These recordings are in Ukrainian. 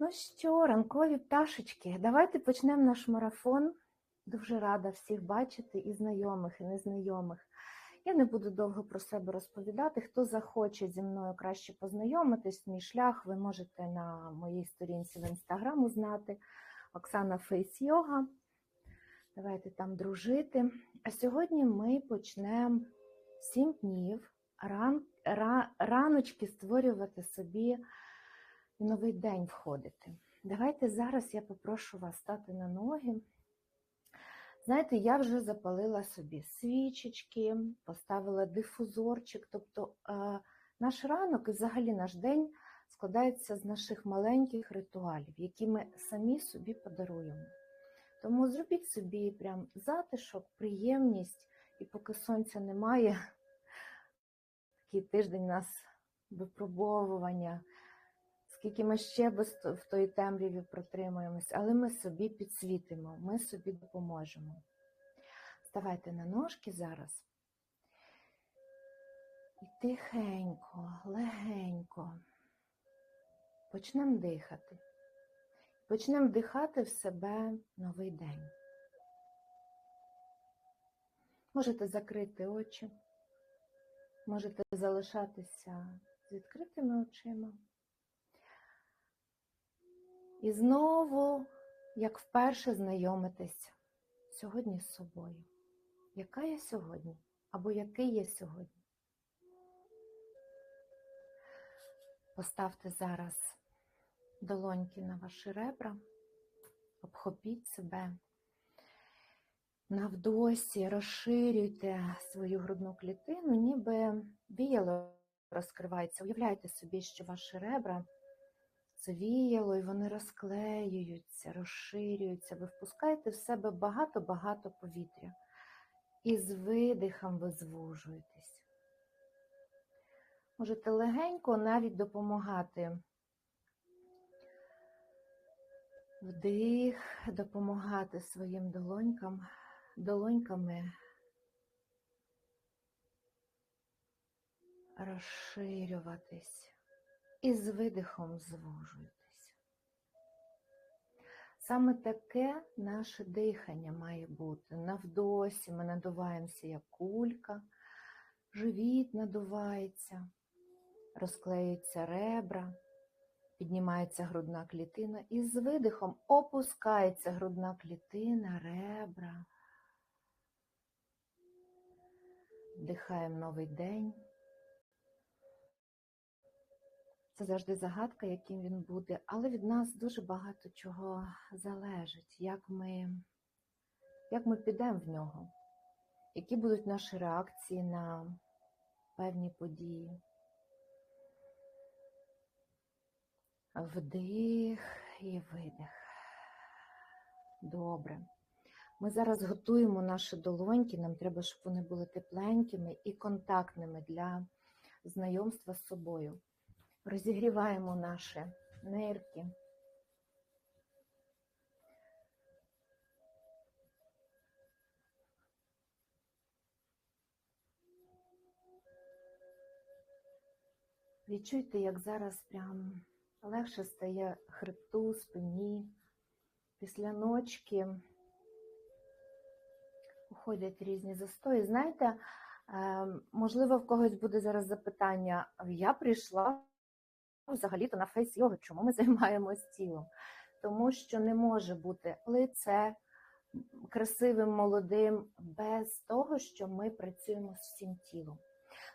Ну що, ранкові пташечки, давайте почнемо наш марафон. Дуже рада всіх бачити і знайомих, і незнайомих. Я не буду довго про себе розповідати. Хто захоче зі мною краще познайомитись, мій шлях ви можете на моїй сторінці в інстаграм узнати. Оксана Фейс Йога. Давайте там дружити. А сьогодні ми почнемо 7 днів ран, ра, раночки створювати собі і новий день входити. Давайте зараз я попрошу вас стати на ноги. Знаєте, я вже запалила собі свічечки, поставила дифузорчик. Тобто е, наш ранок і взагалі наш день складається з наших маленьких ритуалів, які ми самі собі подаруємо. Тому зробіть собі прям затишок, приємність, і поки сонця немає, такий тиждень у нас випробовування, скільки ми ще без в тої темряві протримуємось, але ми собі підсвітимо, ми собі допоможемо. Ставайте на ножки зараз. І тихенько, легенько почнемо дихати. Почнемо вдихати в себе новий день. Можете закрити очі, можете залишатися з відкритими очима. І знову, як вперше, знайомитись сьогодні з собою. Яка я сьогодні? Або який я сьогодні? Поставте зараз долоньки на ваші ребра, обхопіть себе. Навдосі розширюйте свою грудну клітину, ніби віяло розкривається. Уявляйте собі, що ваші ребра це і вони розклеюються, розширюються. Ви впускаєте в себе багато-багато повітря. І з видихом ви звужуєтесь. Можете легенько навіть допомагати. Вдих, допомагати своїм долонькам, долоньками розширюватись і з видихом звужуйтесь. Саме таке наше дихання має бути. Навдосі ми надуваємося як кулька, живіт надувається, розклеюються ребра, піднімається грудна клітина і з видихом опускається грудна клітина, ребра. Вдихаємо новий день. Це завжди загадка, яким він буде, але від нас дуже багато чого залежить, як ми, як ми підемо в нього, які будуть наші реакції на певні події. Вдих і видих. Добре. Ми зараз готуємо наші долоньки, нам треба, щоб вони були тепленькими і контактними для знайомства з собою. Розігріваємо наші нирки. Відчуйте, як зараз прям легше стає хребту, спині. Після ночки уходять різні застої. Знаєте, можливо, в когось буде зараз запитання, я прийшла взагалі-то на фейс йоги, чому ми займаємось тілом? Тому що не може бути лице красивим, молодим, без того, що ми працюємо з всім тілом.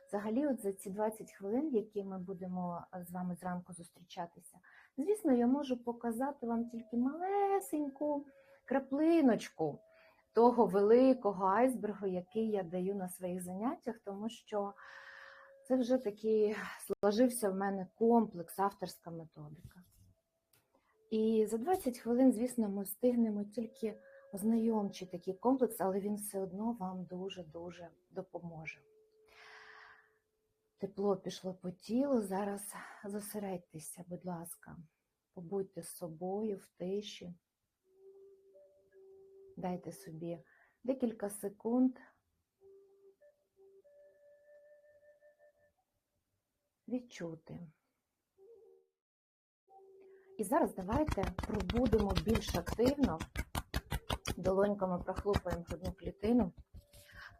Взагалі, от за ці 20 хвилин, які ми будемо з вами зранку зустрічатися, звісно, я можу показати вам тільки малесеньку краплиночку того великого айсбергу, який я даю на своїх заняттях, тому що це вже такий сложився в мене комплекс, авторська методика. І за 20 хвилин, звісно, ми встигнемо тільки ознайомчий такий комплекс, але він все одно вам дуже-дуже допоможе. Тепло пішло по тілу, зараз зосередьтеся, будь ласка, побудьте з собою в тиші. Дайте собі декілька секунд відчути. І зараз давайте пробудемо більш активно. Долоньками прохлопаємо грудну клітину,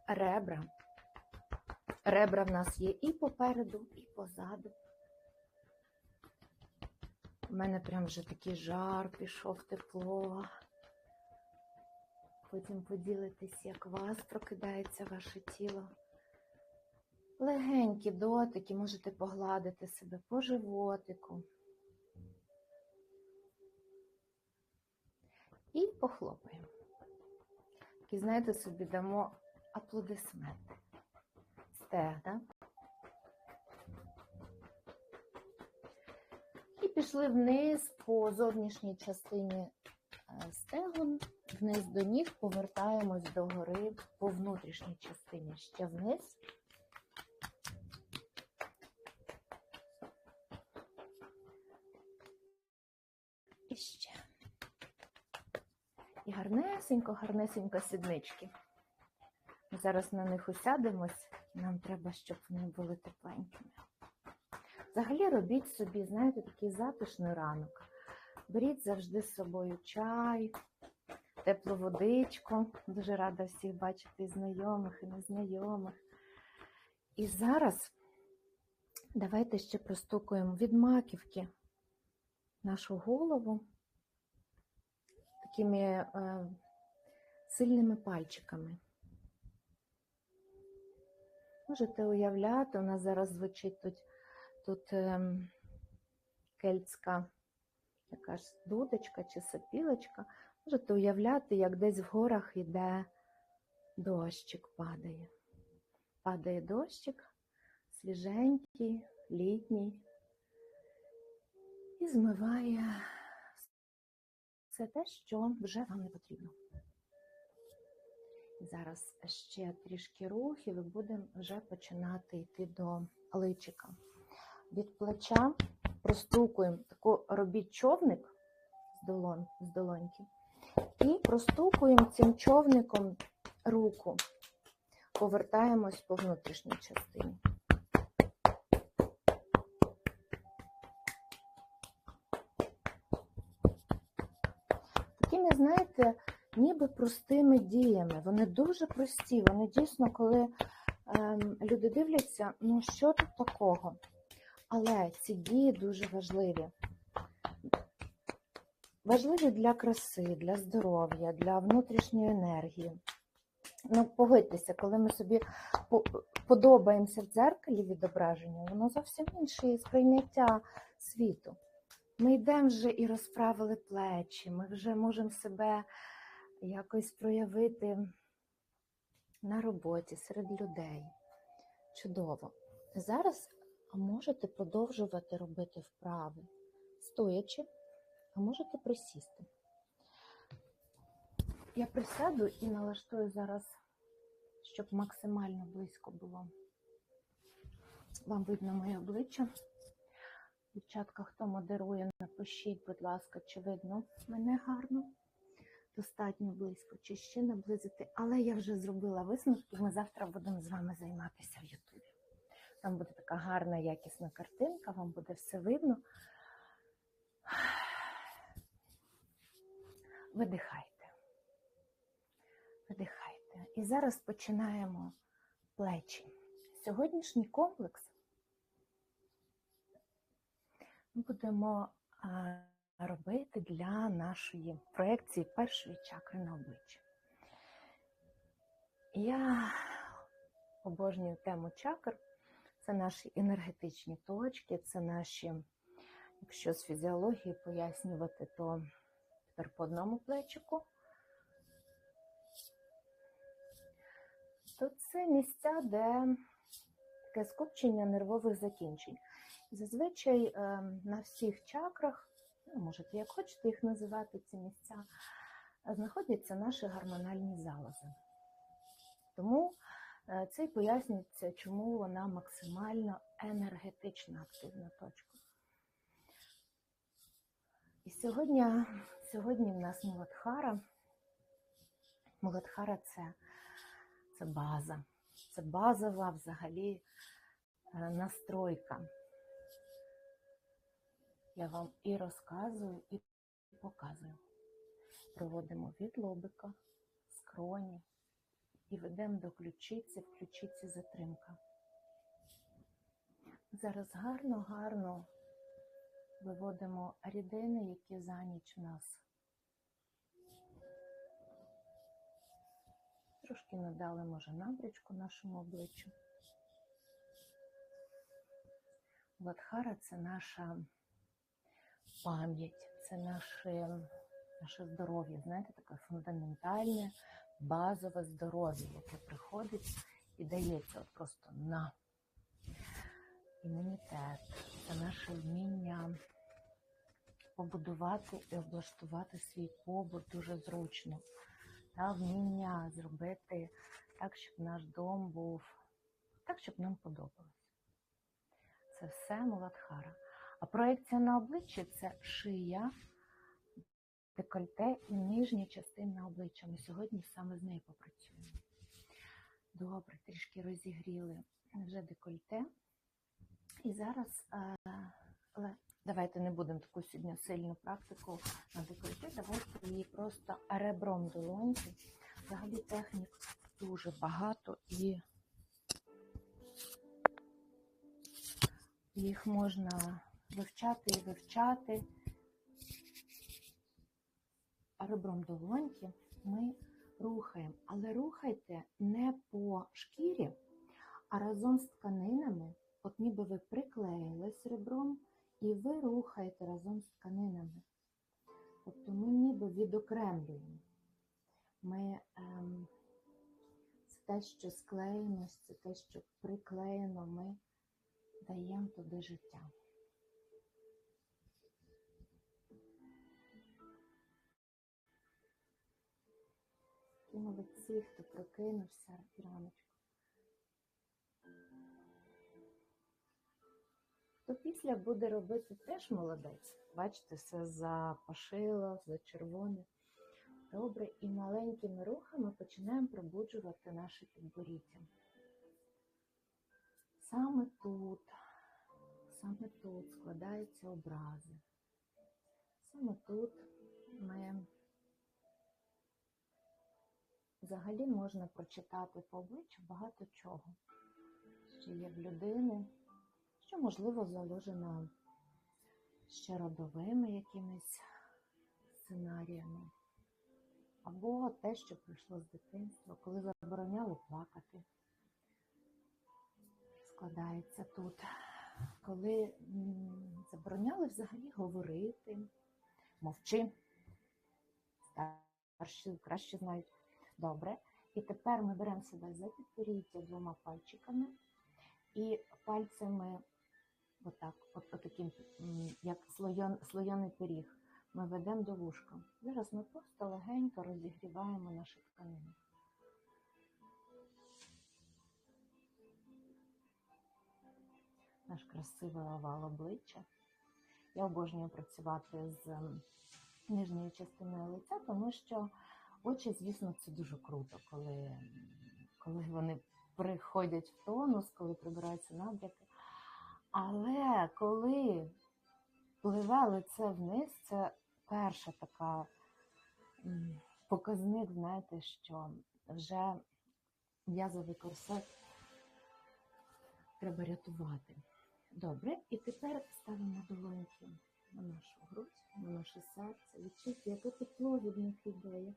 ребра. Ребра в нас є і попереду, і позаду. У мене прям вже такий жар пішов, тепло. Потім поділитись, як у вас прокидається ваше тіло. Легенькі дотики, можете погладити себе по животику. І похлопаємо. І знаєте, собі дамо аплодисменти. Стегна. І пішли вниз по зовнішній частині е, стегон, вниз до ніг, повертаємось до гори по внутрішній частині. Ще вниз. І ще. І гарнесенько, гарнесенько сіднички. Ми зараз на них усядемось, нам треба, щоб вони були тепленькими. Взагалі робіть собі, знаєте, такий затишний ранок. Беріть завжди з собою чай, теплу водичку. Дуже рада всіх бачити і знайомих, і незнайомих. І зараз давайте ще простукуємо від маківки нашу голову такими е, сильними пальчиками. Можете уявляти, у нас зараз звучить тут, тут е, кельтська якась дудочка чи сопілочка. Можете уявляти, як десь в горах іде дощик падає. Падає дощик, свіженький, літній, і змиває все те, що вже вам не потрібно. Зараз ще трішки рухів і будемо вже починати йти до личика. Від плеча простукуємо, таку робіть човник з, долон, з долоньки, і простукуємо цим човником руку, повертаємось по внутрішній частині. Знаєте, ніби простими діями. Вони дуже прості. Вони дійсно, коли ем, люди дивляться, ну що тут такого? Але ці дії дуже важливі. Важливі для краси, для здоров'я, для внутрішньої енергії. Ну, погодьтеся, коли ми собі подобаємося в дзеркалі відображення, воно зовсім інше сприйняття світу. Ми йдемо вже і розправили плечі, ми вже можемо себе якось проявити на роботі серед людей. Чудово. Зараз можете продовжувати робити вправи, стоячи, а можете присісти. Я присяду і налаштую зараз, щоб максимально близько було. Вам видно моє обличчя. Дівчатка, хто модерує, напишіть, будь ласка, чи видно мене гарно, достатньо близько, чи ще наблизити. Але я вже зробила висновки, ми завтра будемо з вами займатися в Ютубі. Там буде така гарна, якісна картинка, вам буде все видно. Видихайте. Видихайте. І зараз починаємо плечі. Сьогоднішній комплекс будемо робити для нашої проєкції першої чакри на обличчі. Я обожнюю тему чакр. Це наші енергетичні точки, це наші, якщо з фізіології пояснювати, то тепер по одному плечику. То це місця, де таке скупчення нервових закінчень. Зазвичай на всіх чакрах, ну, можете, як хочете їх називати, ці місця, знаходяться наші гормональні залози. Тому е, це і пояснюється, чому вона максимально енергетично активна точка. І сьогодні сьогодні в нас Муладхара. Муладхара це, це база, це базова взагалі е, настройка. Я вам і розказую, і показую. Проводимо від лобика, скроні і ведемо до ключиці, в ключиці затримка. Зараз гарно-гарно виводимо рідини, які за ніч в нас. Трошки надали, може, набрячку нашому обличчю. Ладхара це наша пам'ять, це наше, наше здоров'я, знаєте, таке фундаментальне, базове здоров'я, яке приходить і дається от просто на імунітет, це наше вміння побудувати і облаштувати свій побут дуже зручно, та вміння зробити так, щоб наш дом був, так, щоб нам подобалось. Це все Муладхара. А проекція на обличчі це шия, декольте і нижня частина обличчя. Ми сьогодні саме з нею попрацюємо. Добре, трішки розігріли вже декольте. І зараз, е, але давайте не будемо таку сьогодні сильну практику на декольте, давайте її просто ребром долоньки. Взагалі технік дуже багато і їх можна вивчати і вивчати. Ребром долоньки ми рухаємо, але рухайте не по шкірі, а разом з тканинами, от ніби ви приклеїлись ребром, і ви рухаєте разом з тканинами. Тобто ми ніби відокремлюємо. Ми, ем, Це те, що склеєно, це те, що приклеєно, ми даємо туди життя. Молодці, хто прокинувся раночку. Хто після буде робити теж молодець. Бачите, все запашило, зачервоне. Добре, і маленькими рухами починаємо пробуджувати наше підборіддя. Саме тут, саме тут складаються образи. Саме тут ми взагалі можна прочитати по обличчю багато чого, що є в людини, що, можливо, заложено ще родовими якимись сценаріями, або те, що прийшло з дитинства, коли забороняли плакати. Складається тут, коли забороняли взагалі говорити, мовчи, старші краще знають добре. І тепер ми беремо себе за підборіддя двома пальчиками і пальцями, отак, от, от таким, як слойон, слойоний пиріг, ми ведемо до вушка. Зараз ми просто легенько розігріваємо наші тканини. наш красивий овал обличчя. Я обожнюю працювати з нижньою частиною лиця, тому що очі, звісно, це дуже круто, коли, коли вони приходять в тонус, коли прибираються набряки. Але коли пливе лице вниз, це перша така показник, знаєте, що вже м'язовий корсет треба рятувати. Добре, і тепер ставимо долоньки на нашу грудь, на наше серце. Відчуйте, яке тепло від них іде,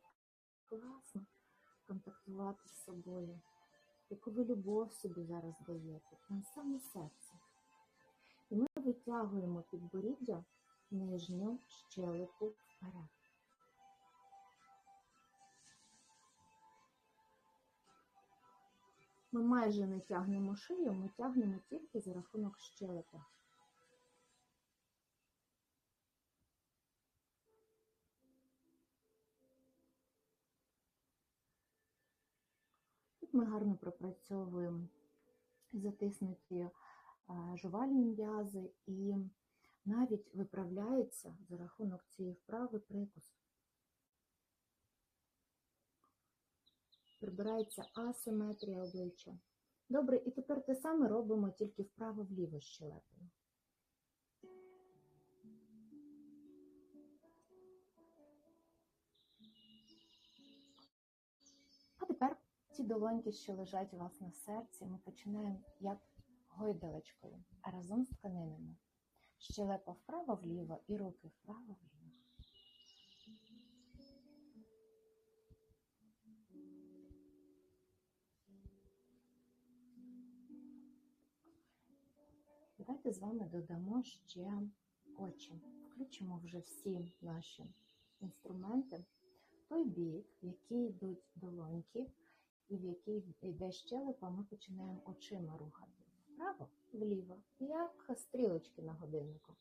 класно контактувати з собою, яку ви любов собі зараз даєте, на саме серце. І ми витягуємо підборіддя нижню щелепу вперед. Ми майже не тягнемо шию, ми тягнемо тільки за рахунок щелепи. Ми гарно пропрацьовуємо затиснуті жувальні м'язи і навіть виправляється за рахунок цієї вправи прикус. прибирається асиметрія обличчя. Добре, і тепер те саме робимо тільки вправо-вліво щелепою. Ті долоньки, що лежать у вас на серці, ми починаємо як гойдалочкою, а разом з тканинами. Щелепа вправо-вліво і руки вправо-вліво. Давайте з вами додамо ще очі. Включимо вже всі наші інструменти. Той бік, в який йдуть долоньки, і в який йде щелепа, ми починаємо очима рухати. Вправо, вліво, як стрілочки на годиннику.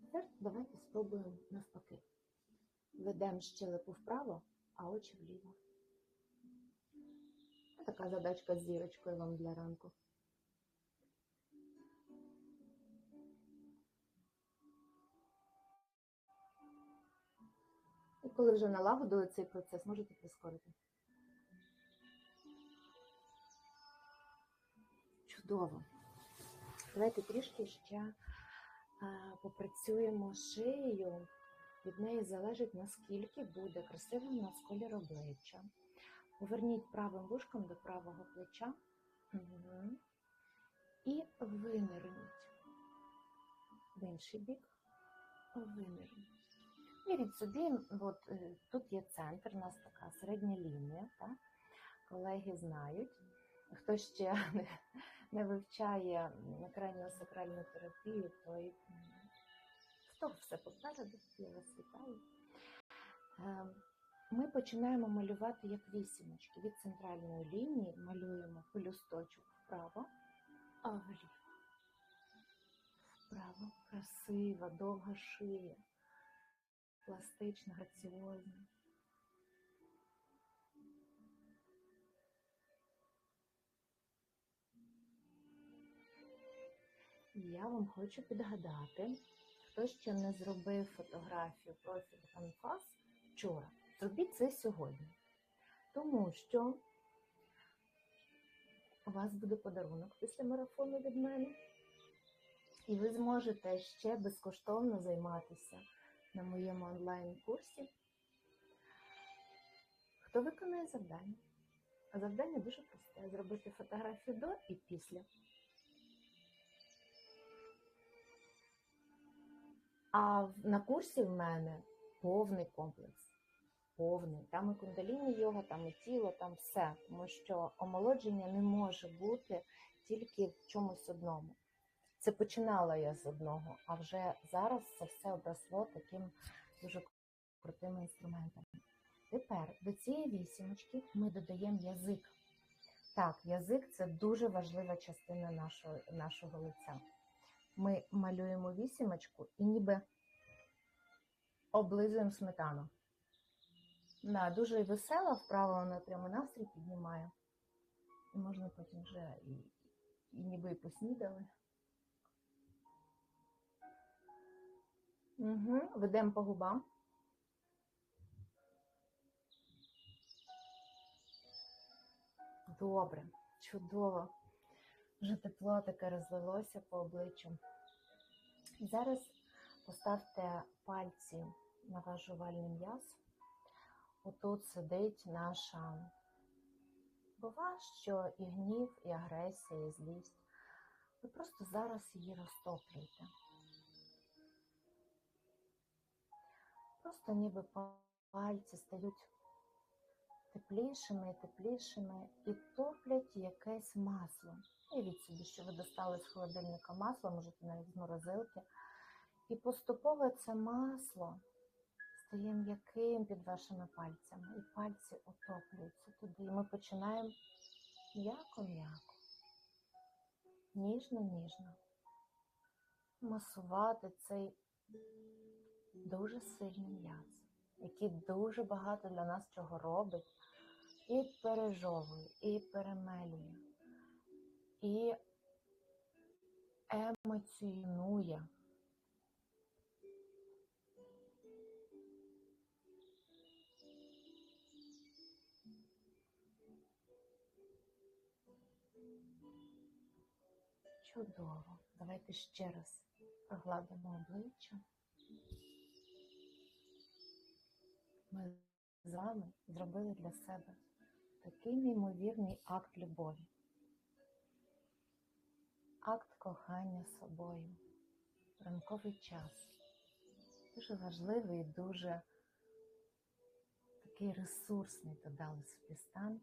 Тепер давайте спробуємо навпаки. Ведемо щелепу вправо, а очі вліво. Така задачка з зірочкою вам для ранку. І коли вже налагодили цей процес, можете прискорити. Чудово. Давайте трішки ще а, попрацюємо шиєю. Від неї залежить, наскільки буде красивим у нас колір обличчя. Поверніть правим вушком до правого плеча угу. і винирніть. В інший бік винирніть. Віріть собі, от е, тут є центр, у нас така середня лінія. Так? Колеги знають. Хто ще не, не вивчає крайню сакральну терапію, той хто все попереду, я вас вітаю. Ем, ми починаємо малювати як вісімочки. Від центральної лінії малюємо пелюсточок вправо, а вліво. Вправо, красива, довга шия, пластична, граціозна. Я вам хочу підгадати, хто ще не зробив фотографію профілю Анфас вчора. Зробіть це сьогодні. Тому що у вас буде подарунок після марафону від мене. І ви зможете ще безкоштовно займатися на моєму онлайн-курсі. Хто виконує завдання? А завдання дуже просте: зробити фотографію до і після. А на курсі в мене повний комплекс повний. Там і кундаліні йога, там і тіло, там все. Тому що омолодження не може бути тільки в чомусь одному. Це починала я з одного, а вже зараз це все обросло таким дуже крутими інструментами. Тепер до цієї вісімочки ми додаємо язик. Так, язик це дуже важлива частина нашого, нашого лиця. Ми малюємо вісімочку і ніби облизуємо сметану. Да, дуже весела, вправо вона прямо настрій піднімає. І можна потім вже і, і ніби і поснідали. Угу. Ведемо по губам. Добре, чудово. Вже тепло таке розлилося по обличчю. Зараз поставте пальці на ваш жувальний м'яз. Отут сидить наша, бува, що і гнів, і агресія, і злість. Ви просто зараз її розтоплюєте. Просто ніби пальці стають теплішими і теплішими і топлять якесь масло. Уявіть собі, що ви достали з холодильника масло, можете навіть з морозилки. І поступово це масло стає м'яким під вашими пальцями, і пальці отоплюються туди. І ми починаємо м'яко-м'яко, ніжно-ніжно масувати цей дуже сильний м'яз, який дуже багато для нас чого робить, і пережовує, і перемелює, і емоціонує. Чудово. Давайте ще раз прогладимо обличчя. Ми з вами зробили для себе такий неймовірний акт любові, акт кохання собою, ранковий час. Дуже важливий і дуже такий ресурсний додали собі стан.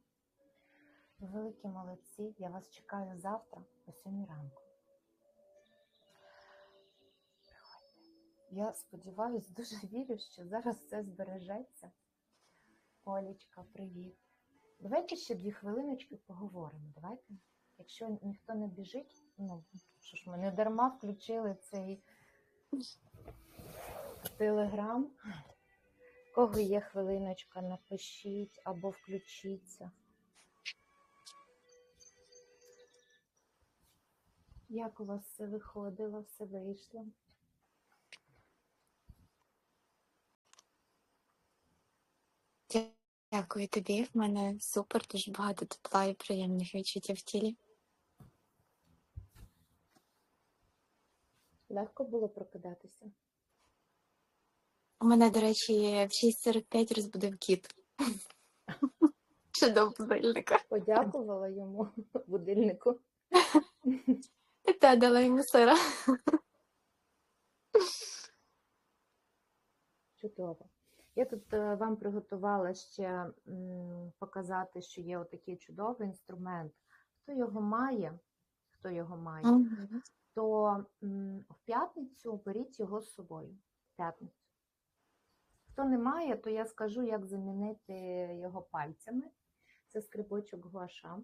Великі молодці. Я вас чекаю завтра о 7 ранку. Я сподіваюся, дуже вірю, що зараз все збережеться. Олічка, привіт. Давайте ще дві хвилиночки поговоримо. Давайте. Якщо ніхто не біжить, ну що ж ми не дарма включили цей телеграм. Кого є хвилиночка, напишіть або включіться. Як у вас все виходило, все вийшло? Дякую тобі. В мене супер, дуже багато тепла і приємних відчуттів в тілі. Легко було прокидатися? У мене, до речі, в 6.45 розбудив кіт. Ще до будильника. Подякувала йому будильнику. Та дала йому сира. Чудово. Я тут е, вам приготувала ще показати, що є отакий чудовий інструмент. Хто його має, хто його має, то в п'ятницю беріть його з собою. В п'ятницю. Хто не має, то я скажу, як замінити його пальцями. Це скрипочок гуаша.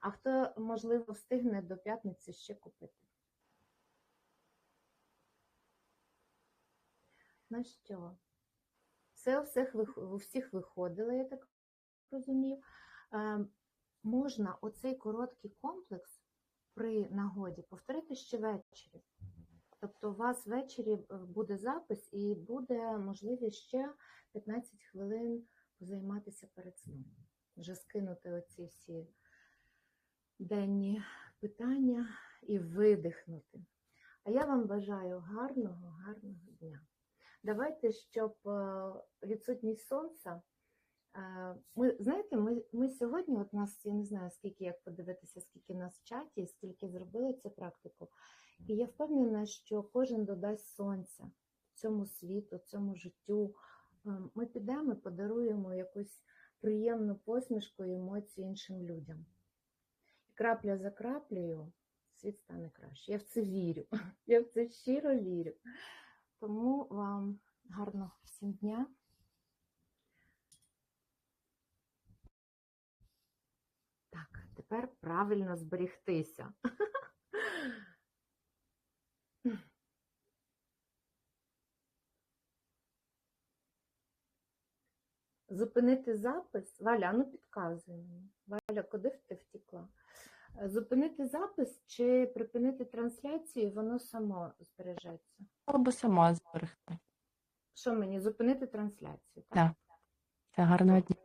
А хто, можливо, встигне до п'ятниці ще купити. Ну що, все у всіх, у всіх виходило, я так розумію. Е, можна оцей короткий комплекс при нагоді повторити ще ввечері. Тобто у вас ввечері е, буде запис і буде можливість ще 15 хвилин позайматися перед сном. Вже скинути оці всі денні питання і видихнути. А я вам бажаю гарного, гарного дня. Давайте, щоб е, відсутність сонця. е, Ми знаєте, ми, ми сьогодні, от нас, я не знаю, скільки як подивитися, скільки нас в чаті, скільки зробили цю практику. І я впевнена, що кожен додасть сонця цьому світу, цьому життю. Е, Ми підемо і подаруємо якусь приємну посмішку і емоцію іншим людям. І крапля за краплею світ стане краще. Я в це вірю. Я в це щиро вірю. Тому вам гарного всім дня. Так, тепер правильно зберігтися. Зупинити запис. Валя, ну підказуй мені. Валя, куди ти втекла? Зупинити запис чи припинити трансляцію, воно само збережеться. Або сама зберегти. Що мені? Зупинити трансляцію? Так? Так. Це гарного дня.